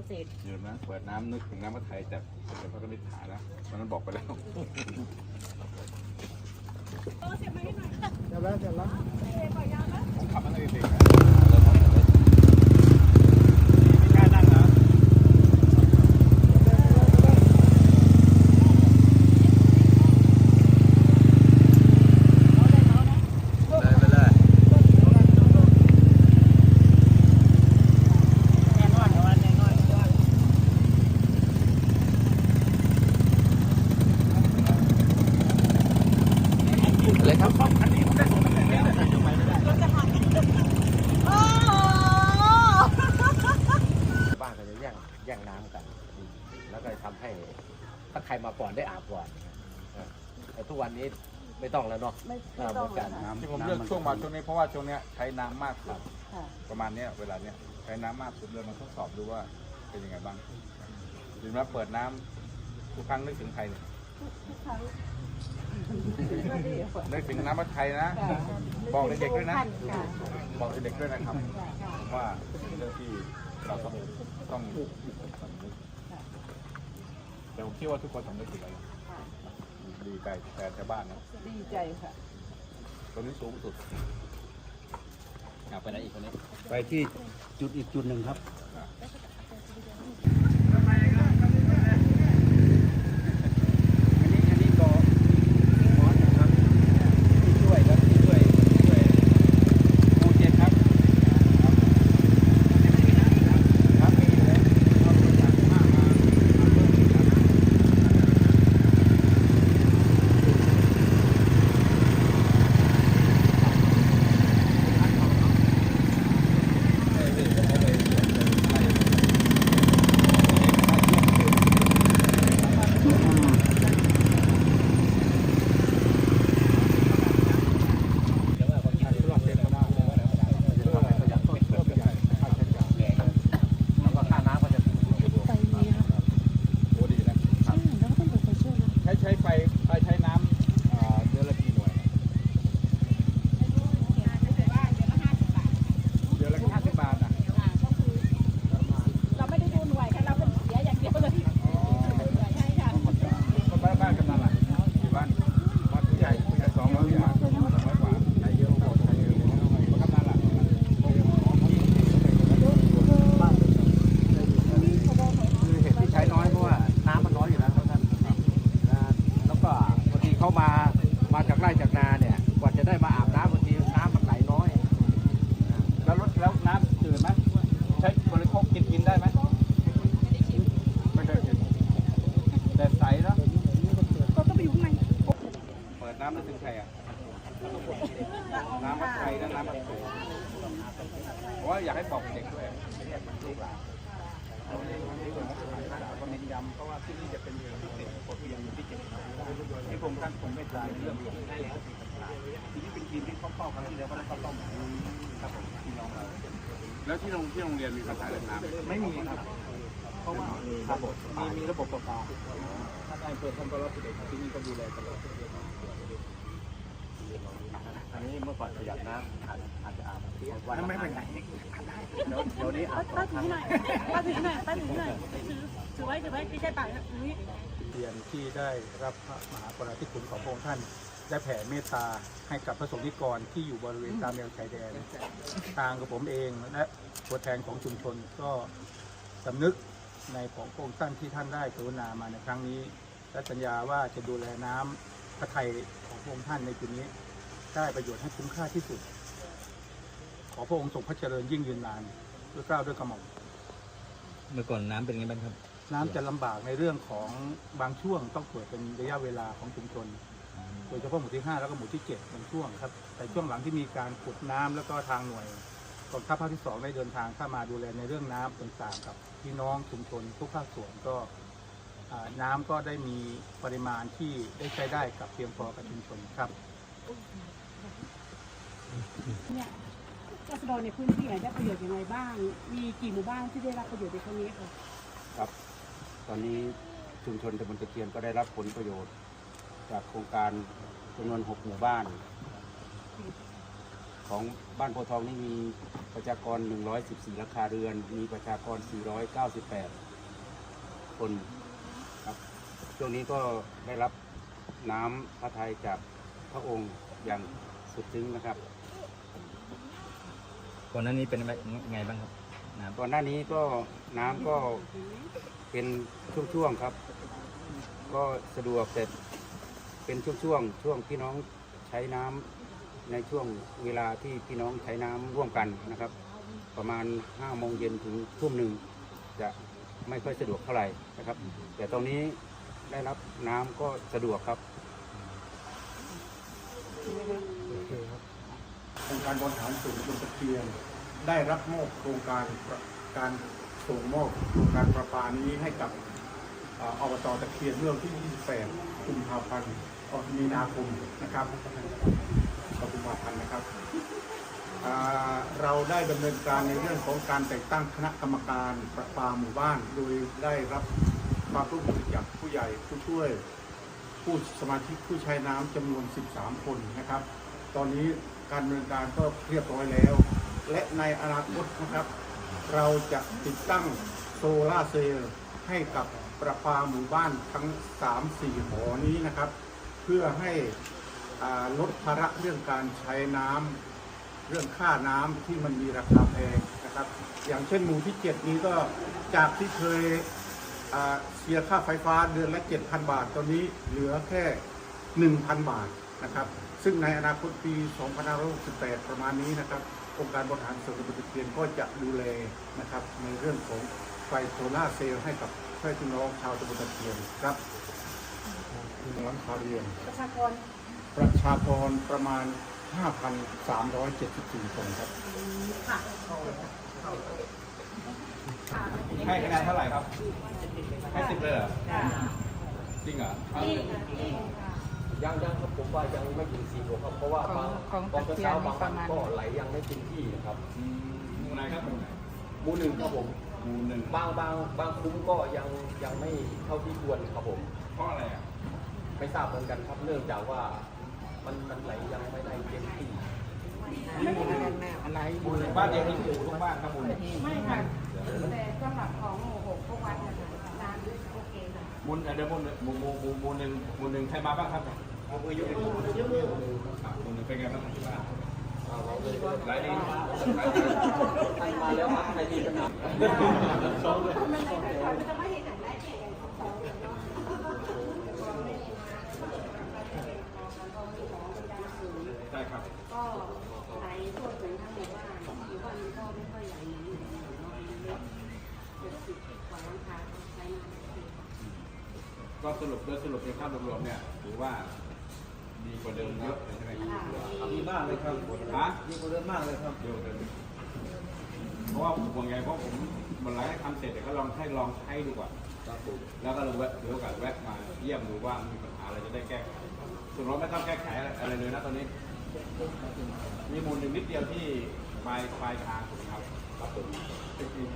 กษตรเดี๋ยวนะเปิดน้ำนึกถึงน้ำพระไทยแต่เดี๋ยวพระก็นิษฐานะตอนนั้นบอกไปแล้วเดี๋ยวแล้วเดี๋ยวแล้วผมขับมาตั้งแต่เด็กนะไม่กล้านั่งนะ เลยไปเลย แน่นอนแต่ว่าแน่นอนแต่ว่า เลยครับ บ้านก็จะแย่งแย่งน้ำกัน แล้วก็ทำให้ถ้าใครมาก่อนได้อาบก่อนเออแต่ทุกวันนี้ไม่ต้องแล้วเนาะไม่อ่าไม่เหต้มืองอนกันน้ำที่ผมเลือกช่วงมาช่วงนี้เพราะว่าช่วงเนี้ยใช้น้ำมากสุดค่ะประมาณเนี้ยเวลาเนี้ยใช้น้ำมากสุดเลยมาทดสอบดูว่าเป็นยังไงบ้างหรือว่าเปิดน้ำทุกครั้งนึกถึงใครเนี่ยทุกครั้งนึกถึงน้ำพระไทยนะ บอกเด็กๆด้วยนะค่ะบอกเด็กๆด้วยนะครับค่ะผมว่าเป็นเรื่องที่ เราต้องต้องสำนึกแต่ผมคิดว่าทุกคนสำนึกอยู่แล้วดีใจแทนชาวบ้านนะดีใจค่ะตรงนี้สูงสุดเอาไปไหนอีกคนนี้ไปที่จุดอีกจุดหนึ่งครับ อันนี้อันนี้ก็หมอนนะครับที่ช่วยครับที่ช่วยช่วยหมู่เจ็ดครับครับครับมีอยู่แล้วเอาตัวอย่างมากมามาเพิ่มอีกครับ แล้วก็ค่าน้ำก็จะถูก ไปนี้ค่ะ โอ้ดีนะ แล้วก็ต้องเปิดไฟช่วยนะ ใช้ใช้ไฟใช้ใช้น้ำอ่าเดือนละกี่หน่วย เดือนละห้าสิบบาทอะ เราไม่ได้ดูหน่วยค่ะเราเป็นเสียอย่างเดียวเลยใช่ค่ะ ก็บ้านบ้านกำนันล่ะกี่บ้านบ้านผู้ใหญ่ผู้ใหญ่สองร้อยกว่าสองร้อยกว่าใช้เยอะกว่าใช้เยอะกำนันล่ะ คือเหตุที่ใช้น้อยเพราะว่าน้ำมันน้อยอยู่แล้วครับท่านอ่าแล้วก็บางทีเข้ามามาจากไร่จากนาเนี่ยกว่าจะได้มาอาบน้ำบางทีน้ำมันไหลน้อย แล้วรถแล้วน้ำจืดไหมใช้บริโภคกินกินได้ไหมไม่เคยกินแต่ใสเนาะ ก็ต้องไปอยู่ข้างใน เปิดน้ำนึกถึงใครอะน้ำมันไทยนะน้ำมันสวยเพราะว่าอยากให้บอกเด็กด้วยลูกหลานก็เน้นย้ำเพราะว่าที่นี่จะเป็นเรื่องที่ติดกฎเพียงที่เจ็ดที่ผมท่านคงไม่ตายเรื่องของได้แล้วทีนี้เป็นทีมที่เขาเฝ้าครั้งที่แล้วก็ได้เข้าต้อมครับผมพี่น้องเราแล้วที่โรงที่โรงเรียนมีภาษาเล่นน้ำไม่มีครับเพราะว่าระบบมีมีระบบประปาถ้าได้เปิดท่านก็รับเด็กที่นี่ก็ดูแลตลอดอั นนี้เมื่อก่อนประหยัดน้ำอาจอาจจะอาบวันไม่เป็นไรเดี๋ยวเดี๋ยวนี้อาบป้าถือหน่อยป้าถือหน่อยป้าถือหน่อยถือถือไว้ถือไว้ไม่ใช่ปากนะนี้เรียนที่ได้รับพระมหากรุณาธิคุณของพระองค์ท่าน ได้แผ่เมตตาให้กับพระสงฆ์นิกรที่อยู่บริเวณตามแนวชายแดน ทางกับผมเองและตัวแทนของชุมชนก็สำนึกในของพระองค์ท่านที่ท่านได้กรุณามาในครั้งนี้ และสัญญาว่าจะดูแลน้ำพระไทยของพระองค์ท่านในจุดนี้ ได้ประโยชน์ให้คุ้มค่าที่สุด ขอพระองค์ทรงพระเจริญยิ่งยืนนานด้วยเกล้าด้วยกระหม่อมเมื่อก่อนน้ำเป็นไงบ้างครับ น้ำจะลำบากในเรื่องของบางช่วงต้องเปิดเป็นระยะเวลาของชุมชน โดยเฉพาะหมู่ที่ 5 แล้วก็หมู่ที่7บางช่วงครับ แต่ช่วงหลังที่มีการขุดน้ำแล้วก็ทางหน่วยกองทัพภาคที่2ได้เดินทางเข้ามาดูแลในเรื่องน้ำต่างๆกับพี่น้องชุมชนทุกภาคส่วนก็อ่าน้ำก็ได้มีปริมาณที่ได้ใช้ได้กับเพียงพอกับชุมชนครับ เนี่ยรัษฎรในพื้นที่ได้ประโยชน์อยังไงบ้าง มีกี่หมู่บ้านที่ได้รับประโยชน์ในครั้งนี้ค่ะครับ ตอนนี้ชุมชนตำบลตะเคียนก็ได้รับผลประโยชน์ จากโครงการจำนวน6หมู่บ้าน ของบ้านโพทองนี่มีประชากร 114ราคาเรือน มีประชากร 498 คนครับช่วงนี้ก็ได้รับน้ำพระทัยจาก พระองค์อย่างสุดซึ้งนะครับ ก่อนหน้านี้เป็นไงบ้างครับน้ำก่อนหน้านี้ก็น้ำก็เป็นช่วงๆครับ ก็สะดวกแต่เป็นช่วงๆช่วงพี่น้องใช้น้ำในช่วงเวลาที่พี่น้องใช้น้ำร่วมกันนะครับ ประมาณ5โมงเย็นถึงทุ่มหนึ่งจะไม่ค่อยสะดวกเท่าไหร่นะครับ แต่ตรงนี้ได้รับน้ำก็สะดวกครับ องค์การบริหารส่วนตำบลตะเคียน ได้รับมอบโครงการการส่งมอบโครงการประปานี้ให้กับอบตตะเคียนเมื่อวันที่ 28 กุมภาพันธ์มีนาคมนะครับกุมภาพันธ์นะครับ เราได้ดำเนินการในเรื่องของการแต่งตั้งคณะกรรมการประปาหมู่บ้าน โดยได้รับความร่วมมือจากผู้ใหญ่ผู้ช่วย ผู้สมาชิกผู้ใช้น้ำจำนวน 13 คนนะครับ ตอนนี้การดำเนินการก็เรียบร้อยแล้ว และในอนาคตนะครับ เราจะติดตั้งโซลาเซลล์ให้กับประปาหมู่บ้านทั้ง 3-4 หอนี้นะครับ เพื่อให้ลดภาระเรื่องการใช้น้ำเรื่องค่าน้ำที่มันมีราคาแพงนะครับ อย่างเช่นหมู่ที่ 7 นี้ก็จากที่เคย เสียค่าไฟฟ้าเดือนละ 7,000 บาท ตอนนี้เหลือแค่ 1,000 บาทนะครับ ซึ่งในอนาคตปี 2568 ประมาณนี้นะครับองค์การบริหารส่วนตำบลตะเคียนก็จะดูแลนะครับในเรื่องของไฟโซล่าร์เซลล์ให้กับพี่น้องชาวตำบลตะเคียนครับหลังคาเรือนประชากรประชากรประมาณ 5,374 คนครับค่ะให้คะแนนเท่าไหร่ครับ ให้สิบเลยเหรอค่ะจริงเหรอนี่นี่ค่ะยังยังครับผมว่ายังไม่ถึงสี่โมงครับเพราะว่าบางของตอนตะเคียนเช้านี่บางปวัระนมาณ ก็ไหลยังไม่เต็มที่นะครับอืมหมู่ไหนครับหมู่ไหนหมู่หนึ่งครับผมหมู่หนึ่งบางบางบางคุ้มก็ยังยังไม่เท่าที่ควรครับผม เพราะอะไรอะไม่ทราบเหมือนกันครับเนื่องจากว่ามันมันไหลยังไม่ได้เต็มที่อะไรหมู่หนึ่งบ้านเดียวมีหมู่ทุกบ้านครับหมู่หนึ่งไม่ค่ะแต่สำหรับของหมู่หกพวกวัดนะคะร้าน โอเคค่ะหมู่เดี๋ยวหมู่หนึ่งหมู่หมู่หมู่หมู่หนึ่งหมู่หนึ่งใครมาบ้างครับหมู่มือยกมือยกมือหมู่หนึ่งเป็นไงบ้างที่บ้านหลายดีหลายดีใครมาแล้วครับใครมีปัญหาใช่ครับก็ไหลทั่วถึงทั้งหมู่บ้านหมู่บ้านนี้ก็ไม่ค่อยใหญ่เหมือนหมู่อื่นเนาะเล็กเจ็ดสิบกว่าหลังคาก็ใช้น้ำได้ ก็สรุปโดยสรุปในภาพรวมๆเนี่ยถือว่าดีกว่าเดิมเยอะเลยใช่ไหมดีมากเลยครับฮะดีกว่าเดิมมากเลยครับเดียวกันเพราะว่าผมห่วงไงเพราะผมมันหลายทำเสร็จแต่ก็ลองให้ลองใช้ดูก่อนครับผมแล้วก็เราแวะเดี๋ยวโอกาสแวะมาเยี่ยมดูว่ามีปัญหาอะไรจะได้แก้ไขส่วนเราไม่ต้องแก้ไขอะไรเลยนะตอนนี้ มีมูลหนึ่งนิดเดียวที่ปลายปลายทางถูกไหมครับครับผมติดติด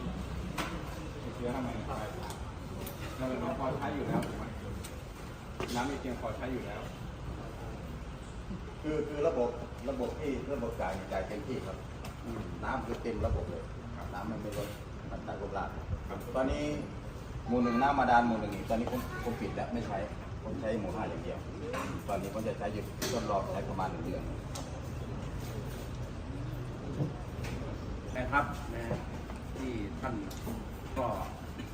ติดเชื้อทำไมปลายทางเราเป็นน้องพอใช้อยู่แล้วถูกไหม น้ำมีเพียงพอใช้อยู่แล้ว คือคือระบบระบบที่ระบบจ่ายจ่ายเต็มที่ครับอืมน้ำคือเต็มระบบเลยครับน้ำมันไม่ลดมันตามกบลาดตอนนี้หมู่หนึ่งน้ำมาดานหมู่หนึ่งอีกตอนนี้ผมผมปิดแล้วไม่ใช้ผมใช้หมู่ห้าอย่างเดียว ตอนนี้ผมจะใช้หยุดทดลองใช้ประมาณหนึ่งเดือนนะครับนะที่ท่านก็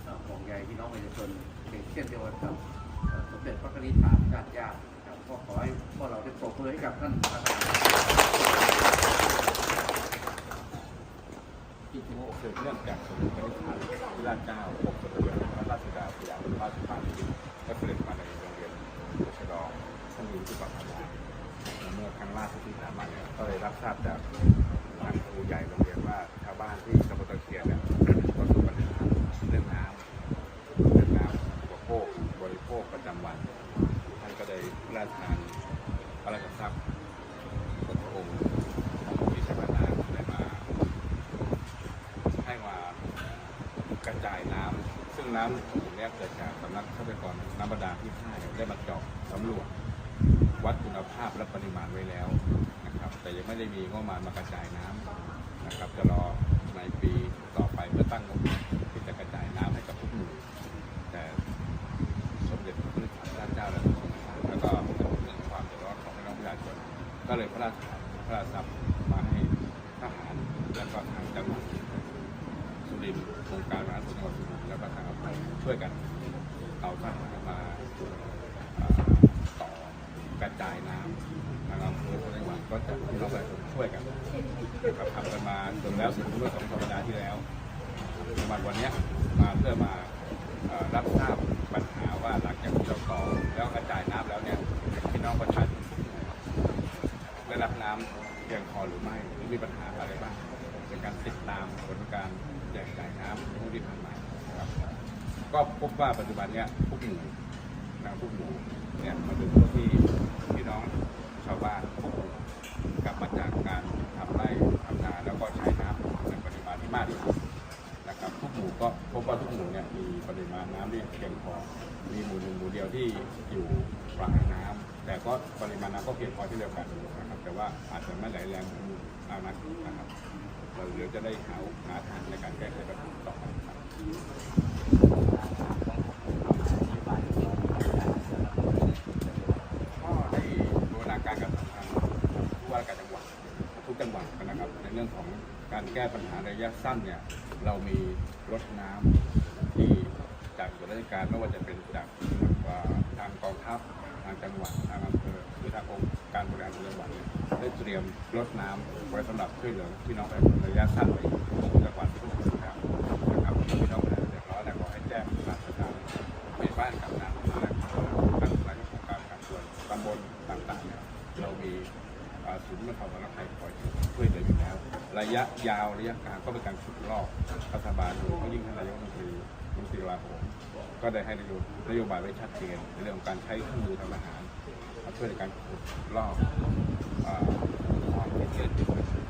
เอ่อห่วงใยพี่น้องประชาชนเป็นเช่นเดียวกันกับเอ่อสมเด็จพระกนิษฐาจารย์ยาครับก็ขอให้พวกเราได้ปรบมือให้กับท่านประธานที่ที่เกิดเรื่องจากสมเด็จพระนิพพานที่ราชเก้าปกสมเด็จพระราชสุดาสยามราชพานิและเสด็จมาในโรงเรียนรัชดรท่านอยู่ที่ปากพนังเมื่อครั้งล่าสุดที่ผ่านมาเนี่ยก็เลยรับทราบจากทางครูใหญ่โรงเรียนว่าชาวบ้านที่ตำบลตะเคียนเนี่ยประสบปัญหาเรื่องน้ำเรื่องน้ำอุปโภคบริโภคประจำวันท่านก็ได้พระราชทานพระราชทรัพย์ส่วนพระองค์มีสมณะได้มา ให้มากระจายน้ำซึ่งน้ำตรงนี้เกิดจากสำนักทรัพยากรน้ำบาดาลที่5เนี่ยได้มาเจาะสำรวจ วัดคุณภาพและปริมาณไว้แล้วนะครับแต่ยังไม่ได้มีงบประมาณมากระจายน้ำนะครับจะรอในปีต่อไปเพื่อตั้งงบที่จะกระจายน้ำให้กับทุกหมู่แต่สมเด็จพระพุทธเจ้าและพระองค์แล้วก็เรื่องความเดือดร้อนของพี่น้องประชาชนก็เลยพระราชทานพระราชทรัพย์มาให้ทหารและก็ทางจังหวัดสุรินทร์โครงการร้านสุจัดสุรินทร์ แล้วก็ทางอำเภอช่วยกันเอาทหารมาต่อกระจายน้ำทางอำเภอจังหวัดก็จะพี่น้องประชาชนช่วยกันนะครับทำกันมาจนแล้วเสร็จเมื่อสองสัปดาห์ที่แล้วมาวันนี้มาเพื่อมารับทราบปัญหาว่าหลังจากที่เราต่อแล้วกระจายน้ำแล้วเนี่ยพี่น้องประชาชนได้รับน้ำเพียงพอหรือไม่หรือมีปัญหาอะไรบ้างในการติดตามผลการแจกจ่ายน้ำที่ผ่านมา นะครับ ก็พบว่าปัจจุบันเนี้ยพวกหมูนะพวกหมูเนี่ยมันเป็นพวกที่พี่น้องชาวบ้านพวกหมูกลับมาจากการทำไร่ทำนาแล้วก็ใช้น้ำในปริมาณที่มากที่สุดนะครับทุกหมู่ก็พบว่าทุกหมู่เนี่ยมีปริมาณน้ำที่เพียงพอมีหมู่หนึ่งหมู่เดียวที่อยู่ปลายน้ำแต่ก็ปริมาณน้ำก็เพียงพอที่เดียวกันนะครับแต่ว่าอาจจะไม่ไหลแรงมากนักนะครับ เราเดี๋ยวจะได้หาหาทางในการแก้ไขปัญหาต่อไปครับก็ได้บูรณาการกับทางผู้ว่าการจังหวัดทุกจังหวัดนะครับ ในเรื่องของการแก้ปัญหาระยะสั้นเนี่ยเรามีรถน้ำที่จากส่วนราชการไม่ว่าจะเป็นจากทางกองทัพทางจังหวัดทางอำเภอ หรือทางองค์การบริหารส่วนจังหวัดเนี่ยได้เตรียมรถน้ำไว้สำหรับช่วยเหลือพี่น้องประชาชนระยะสั้นไว้ทุกจังหวัดทุกพื้นที่แล้วนะครับพี่น้องประชาชนเดือดร้อนแล้วขอให้แจ้งทางสถานในบ้านกับน้ำมาแล้วทางสายของการการส่วนตำบลต่างๆเนี่ยเรามีศูนย์บรรเทาสาธารณภัยคอยช่วยเหลืออยู่แล้ว ระยะยาวระยะกลางก็เป็นการขุดลอกรัฐบาลโดยเฉพาะยิ่งท่านนายกรัฐมนตรีรัฐมนตรีกลาโหมก็ได้ให้นโยบนโยบายไว้ชัดเจนในเรื่องของการใช้เครื่องมือทางทหาร ช่วยในการขุดลอกควาคลองที่เกิดขึ้นเพื่อ